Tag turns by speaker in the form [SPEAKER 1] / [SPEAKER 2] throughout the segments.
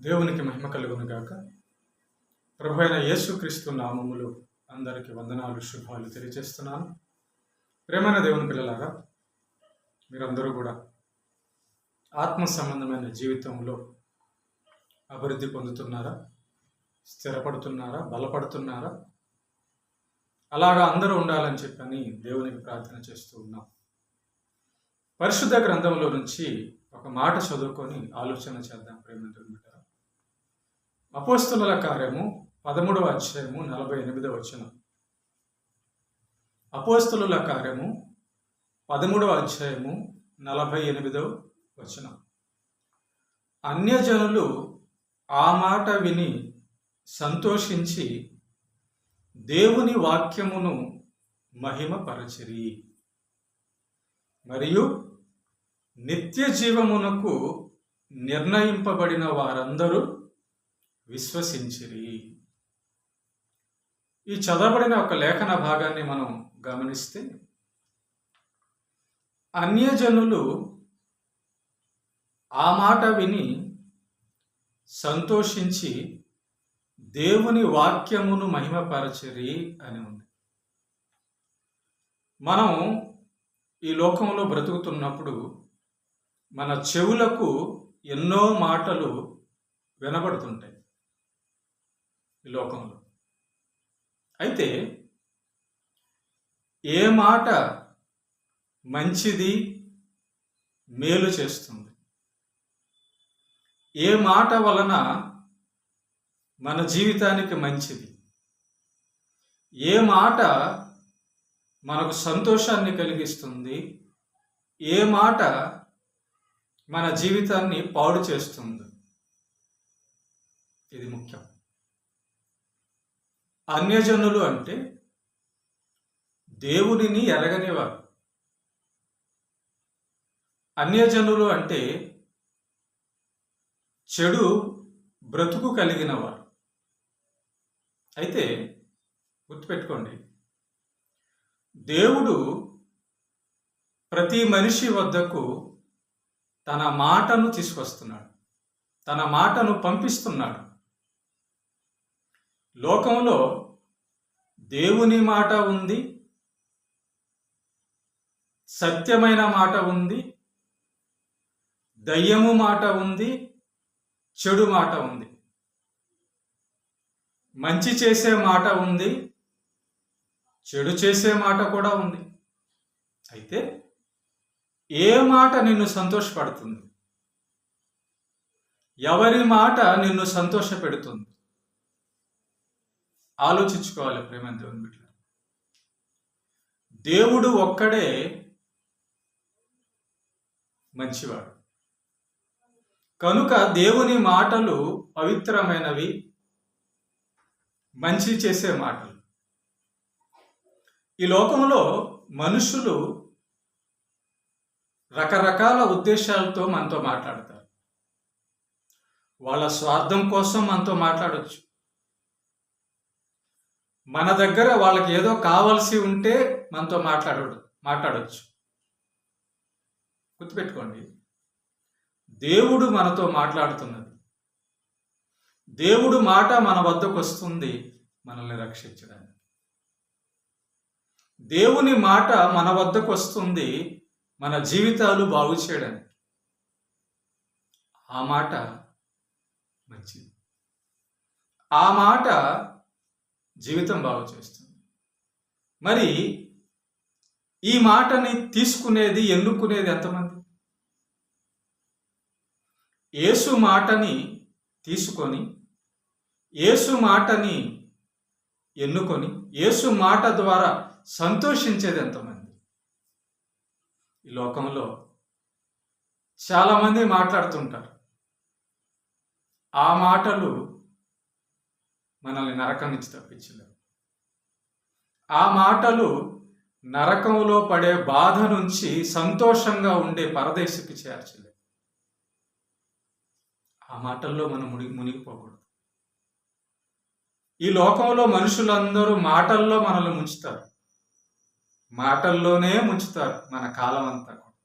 [SPEAKER 1] దేవునికి మహిమ కలుగును గాక. ప్రభు అయిన యేసుక్రీస్తు నామములు అందరికి వందనాలు శుభాలు తెలియజేస్తున్నాను. ప్రేమైన దేవుని పిల్లలారా మీరందరూ కూడా ఆత్మ సంబంధమైన జీవితంలో అభివృద్ధి పొందుతున్నారా? స్థిరపడుతున్నారా? బలపడుతున్నారా? అలాగా అందరూ ఉండాలని చెప్పని దేవునికి ప్రార్థన చేస్తూ ఉన్నాం. పరిశుద్ధ గ్రంథంలో నుంచి ఒక మాట చదువుకొని ఆలోచన చేద్దాం ప్రేమ అపోస్తుల కార్యము పదమూడవ అధ్యాయము నలభై ఎనిమిదవ వచనం. అపోస్తుల కార్యము పదమూడవ అధ్యాయము నలభై ఎనిమిదవ వచనం. అన్యజనులు ఆ మాట విని సంతోషించి దేవుని వాక్యమును మహిమపరచిరి. మరియు నిత్య జీవమునకు నిర్ణయింపబడిన వారందరూ విశ్వసించిరి. ఈ చదవబడిన ఒక లేఖన భాగాన్ని మనం గమనిస్తే అన్యజనులు ఆ మాట విని సంతోషించి దేవుని వాక్యమును మహిమపరచరి అని ఉంది. మనం ఈ లోకంలో బ్రతుకుతున్నప్పుడు మన చెవులకు ఎన్నో మాటలు వినబడుతుంటాయి. ఈ లోకంలో. అయితే ఏ మాట మంచిది మేలు చేస్తుంది? ఏ మాట వలన మన జీవితానికి మంచిది? ఏ మాట మనకు సంతోషాన్ని కలిగిస్తుంది? ఏ మాట మన జీవితాన్ని పాడు చేస్తుంది? ఇది ముఖ్యం. అన్యజనులు అంటే దేవుడిని ఎరగనివారు అన్యజనులు అంటే చెడు బ్రతుకు కలిగిన వారు అయితే గుర్తుపెట్టుకోండి దేవుడు ప్రతి మనిషి వద్దకు తన మాటను తీసుకొస్తున్నాడు తన మాటను పంపిస్తున్నాడు. లోకంలో దేవుని మాట ఉంది సత్యమైన మాట ఉంది దయ్యము మాట ఉంది చెడు మాట ఉంది. మంచి చేసే మాట ఉంది చెడు చేసే మాట కూడా ఉంది. అయితే ఏ మాట నిన్ను సంతోషపడుతుంది? ఎవరి మాట నిన్ను సంతోష పెడుతుంది ఆలోచించుకోవాలి ప్రేమ దేవుని బిడ్డ దేవుడు ఒక్కడే మంచివాడు. కనుక దేవుని మాటలు పవిత్రమైనవి మంచి చేసే మాటలు. ఈ లోకంలో మనుషులు రకరకాల ఉద్దేశాలతో మనతో మాట్లాడతారు. వాళ్ళ స్వార్థం కోసం మనతో మాట్లాడవచ్చు మన దగ్గర వాళ్ళకి ఏదో కావాల్సి ఉంటే మనతో మాట్లాడడు మాట్లాడవచ్చు గుర్తుపెట్టుకోండి. దేవుడు మనతో మాట్లాడుతున్నది. దేవుడు మాట మన వద్దకు వస్తుంది మనల్ని రక్షించడానికి. దేవుని మాట మన వద్దకు వస్తుంది మన జీవితాలు బాగు చేయడానికి. ఆ మాట మంచిది. ఆ మాట జీవితం బాగు చేస్తుంది. మరి ఈ మాటని తీసుకునేది ఎన్నుకునేది ఎంతమంది యేసు మాటని తీసుకొని యేసు మాటని ఎన్నుకొని యేసు మాట ద్వారా సంతోషించేది ఎంతమంది? ఈ లోకంలో చాలామంది మాట్లాడుతుంటారు. ఆ మాటలు మనల్ని నరకం నుంచి తప్పించలేవు ఆ మాటలు నరకంలో పడే బాధ నుంచి సంతోషంగా ఉండే పరదేశికి చేర్చలేవు ఆ మాటల్లో మనం మునిగి మునిగిపోకూడదు. ఈ లోకంలో మనుషులందరూ మాటల్లో మనల్ని ముంచుతారు. మాటల్లోనే ముంచుతారు మన కాలం అంతా కూడా.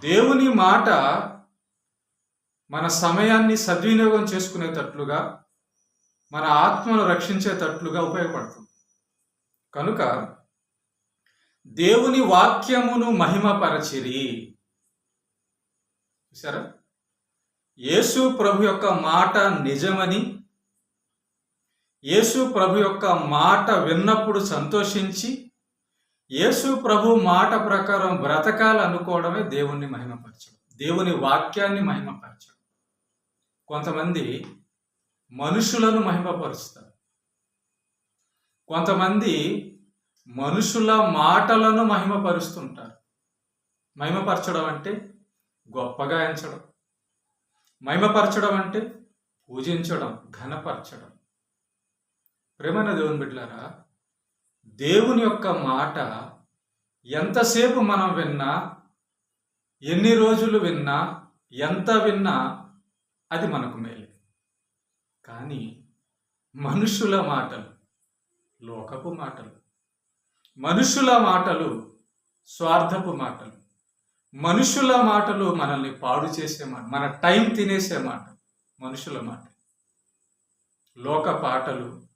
[SPEAKER 1] దేవుని మాట మన సమయాన్ని సద్వినియోగం చేసుకునేటట్లుగా మన ఆత్మను రక్షించేటట్లుగా ఉపయోగపడుతుంది. కనుక దేవుని వాక్యమును మహిమపరచిరి. చూసారా యేసు ప్రభు యొక్క మాట నిజమని యేసు ప్రభు యొక్క మాట విన్నప్పుడు సంతోషించి యేసు ప్రభు మాట ప్రకారం బ్రతకాలనుకోవడమే దేవుణ్ణి మహిమపరచడం దేవుని వాక్యాన్ని మహిమపరచడం. కొంతమంది మనుషులను మహిమపరుస్తారు. కొంతమంది మనుషుల మాటలను మహిమపరుస్తుంటారు. మహిమపరచడం అంటే గొప్పగా ఎంచడం. మహిమపరచడం అంటే పూజించడం ఘనపరచడం. ప్రేమైన దేవుని బిడ్డలారా దేవుని యొక్క మాట ఎంతసేపు మనం విన్నా ఎన్ని రోజులు విన్నా ఎంత విన్నా అది మనకు మేలు. మనుషుల మాటలు లోకపు మాటలు. మనుషుల మాటలు స్వార్థపు మాటలు. మనుషుల మాటలు మనల్ని పాడు చేసే మాట మన టైం తినేసే మాట మనుషుల మాట. లోక పాటలు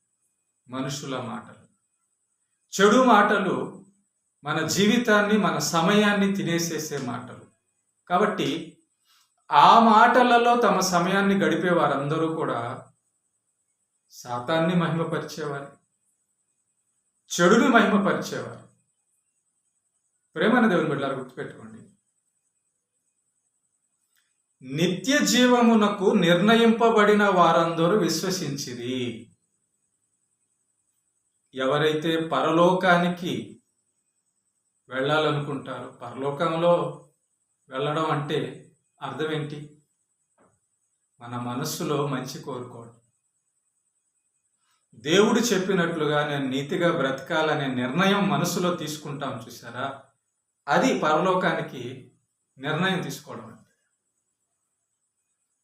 [SPEAKER 1] మనుషుల మాటలు. చెడు మాటలు మన జీవితాన్ని మన సమయాన్ని తినేసేసే మాటలు. కాబట్టి ఆ మాటలలో తమ సమయాన్ని గడిపే వారందరూ కూడా శాతాన్ని మహిమపరిచేవారు. చెడుని మహిమపరిచేవారు. ప్రేమన దేవుని బిడ్డలారు గుర్తుపెట్టుకోండి. నిత్య జీవమునకు నిర్ణయింపబడిన వారందరూ విశ్వసించిరి. ఎవరైతే పరలోకానికి వెళ్ళాలనుకుంటారో పరలోకంలో వెళ్ళడం అంటే అర్థం ఏంటి? మన మనస్సులో మంచి కోరుకోవడం. దేవుడు చెప్పినట్లుగా నేను నీతిగా బ్రతకాలనే నిర్ణయం మనసులో తీసుకుంటాం చూసారా అది పరలోకానికి నిర్ణయం తీసుకోవడం అంటే.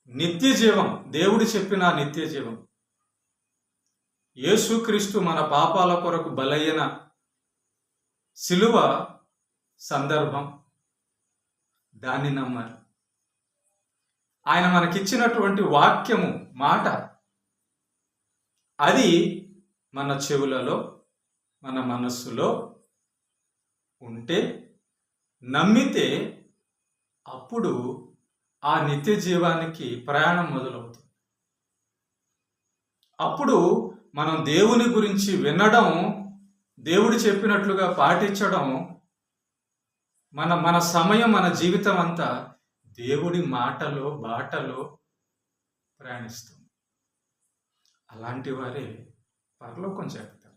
[SPEAKER 1] నిత్య జీవం దేవుడు చెప్పిన నిత్య జీవం. యేసుక్రీస్తు మన పాపాల కొరకు బలైన సిలువ సందర్భం. దాన్ని నమ్మాలి. ఆయన మనకిచ్చినటువంటి వాక్యము మాట అది మన చెవులలో మన మనస్సులో ఉంటే నమ్మితే అప్పుడు ఆ నిత్య జీవానికి ప్రయాణం మొదలవుతుంది. అప్పుడు మనం దేవుని గురించి వినడం దేవుడు చెప్పినట్లుగా పాటించడం మన మన సమయం మన జీవితం అంతా దేవుడి మాటలో బాటలో ప్రయాణిస్తుంది. అలాంటి వారే పరలోకం చేరుతారు.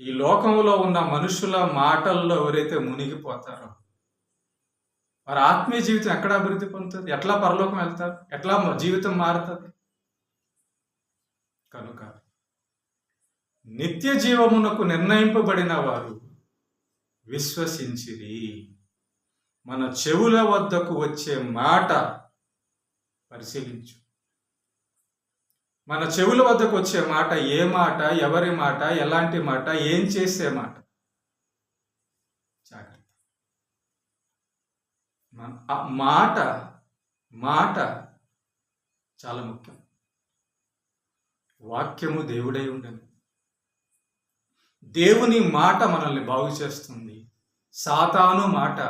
[SPEAKER 1] ఈ లోకంలో ఉన్న మనుషుల మాటల్లో ఎవరైతే మునిగిపోతారో వారి ఆత్మీయ జీవితం ఎక్కడ అభివృద్ధి పొందుతుంది? ఎట్లా పరలోకం వెళ్తారు? ఎట్లా జీవితం మారుతుంది? కనుక నిత్య జీవమునకు నిర్ణయింపబడిన వారు విశ్వసించిరి. మన చెవుల వద్దకు వచ్చే మాట పరిశీలించు. మన చెవుల వద్దకు వచ్చే మాట ఏ మాట ఎవరి మాట ఎలాంటి మాట ఏం చేసే మాట? జాగ్రత్త. మన- మాట మాట చాలా ముఖ్యం. వాక్యము దేవుడై ఉండను. దేవుని మాట మనల్ని బాగు చేస్తుంది. సాతాను మాట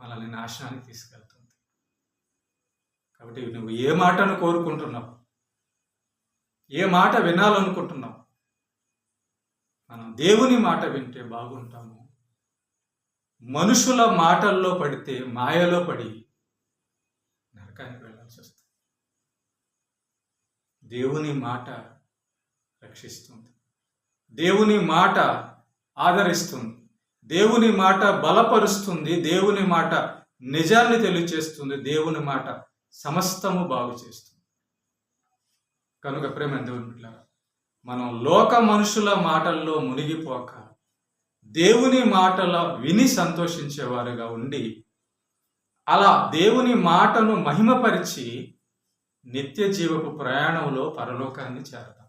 [SPEAKER 1] మనల్ని నాశనానికి తీసుకెళ్తుంది. కాబట్టి నువ్వు ఏ మాటను కోరుకుంటున్నావు? ఏ మాట వినాలనుకుంటున్నాం? మనం దేవుని మాట వింటే బాగుంటాము. మనుషుల మాటల్లో పడితే మాయలో పడి నరకానికి వెళ్ళాల్సి వస్తుంది. దేవుని మాట రక్షిస్తుంది. దేవుని మాట ఆదరిస్తుంది. దేవుని మాట బలపరుస్తుంది. దేవుని మాట నిజాన్ని తెలియచేస్తుంది. దేవుని మాట సమస్తము బాగు చేస్తుంది కనుక ప్రేమ దేవుని మనం లోక మనుషుల మాటల్లో మునిగిపోక దేవుని మాటల విని సంతోషించేవారుగా ఉండి అలా దేవుని మాటను మహిమపరిచి నిత్య జీవపు ప్రయాణంలో పరలోకాన్ని చేరదాం.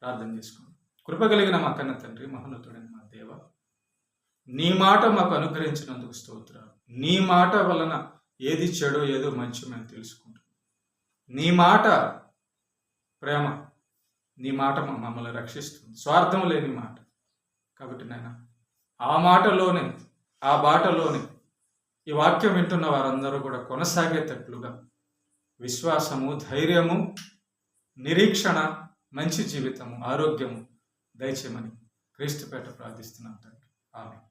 [SPEAKER 1] ప్రార్థన చేసుకోండి కృప కలిగిన మా కన్న తండ్రి మహోన్నతుడైన మా దేవ నీ మాట మాకు అనుగ్రహించినందుకు స్తోత్రాలు. నీ మాట వలన ఏది చెడో ఏదో మంచి మేము తెలుసుకుంటాం. నీ మాట ప్రేమ నీ మాట మమ్మల్ని రక్షిస్తుంది. స్వార్థం లేని మాట. కాబట్టి నాయన ఆ మాటలోనే ఆ బాటలోనే ఈ వాక్యం వింటున్న వారందరూ కూడా కొనసాగేటట్లుగా విశ్వాసము ధైర్యము నిరీక్షణ మంచి జీవితము ఆరోగ్యము దయచేయమని క్రీస్తుపేట ప్రార్థిస్తున్నాం తండ్రి. ఆమె